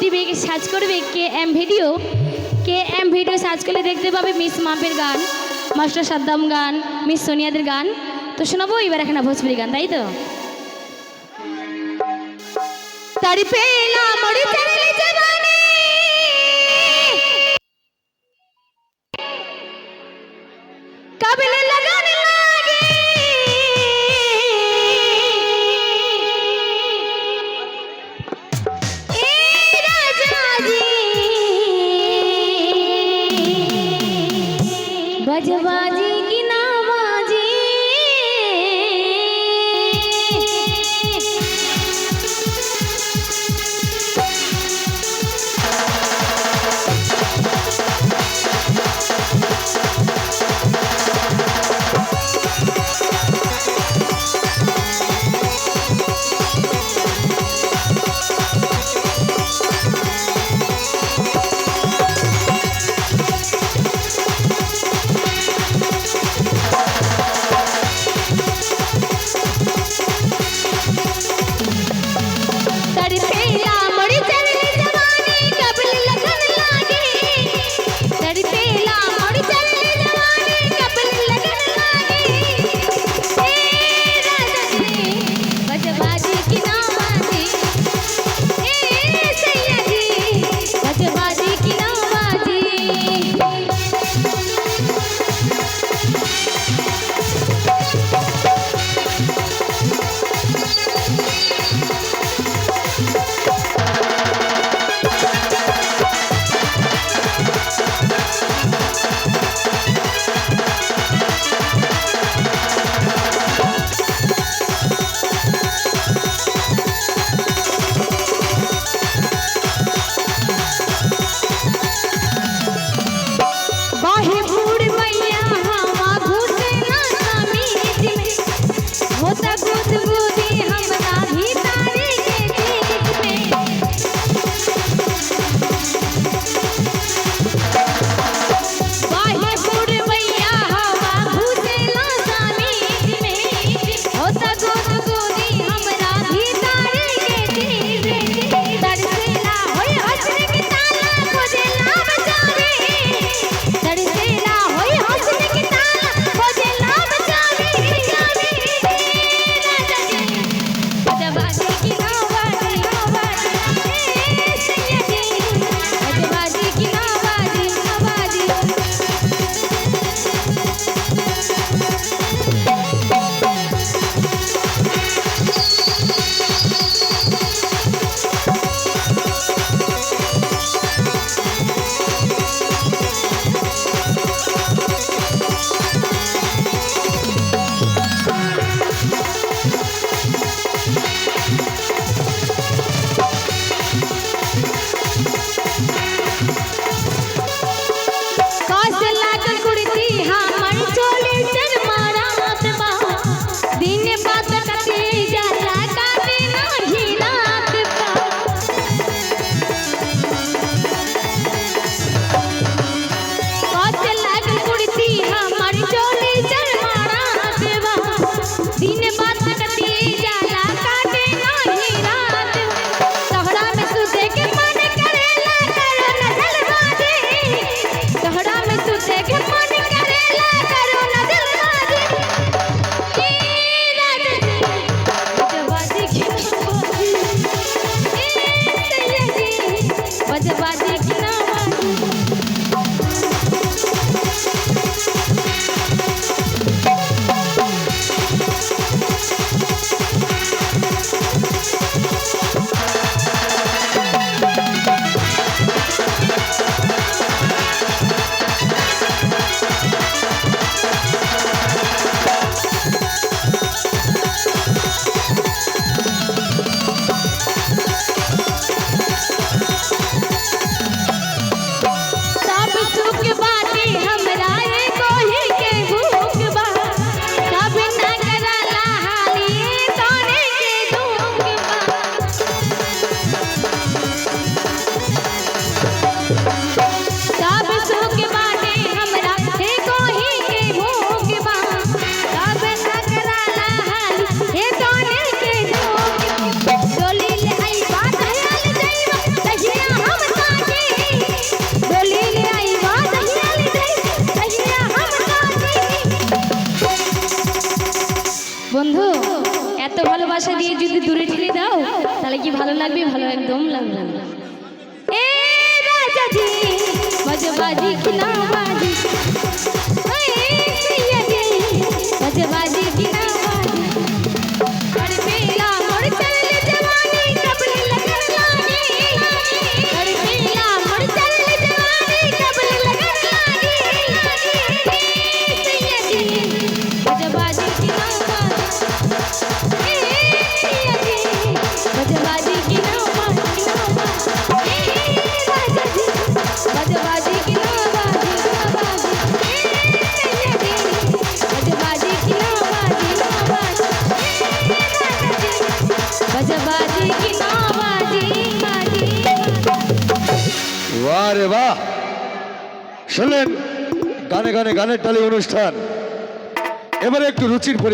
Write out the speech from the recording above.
TV search করবে K M video. K M video search করলে দেখতে পাবে মিস মাপের গান, মাস্টার সাদ্দাম গান, মিস সোনিয়াদের গান। তো শোনাবো, এবার এখানে ভোজপুরি গান, তাই তো? তারি পেলা মরি बजबाजी কথা বুঝব ভালোবাসা দিয়ে যদি দূরে ঠেলে দাও, তাহলে কি ভালো লাগবে? ভালো একদম লাগবে এ রাজাজি বাজি বাজি বাহ রে বাহ শুনলেন গানে গানে গানের টালি অনুষ্ঠান। এবারে একটু রুচির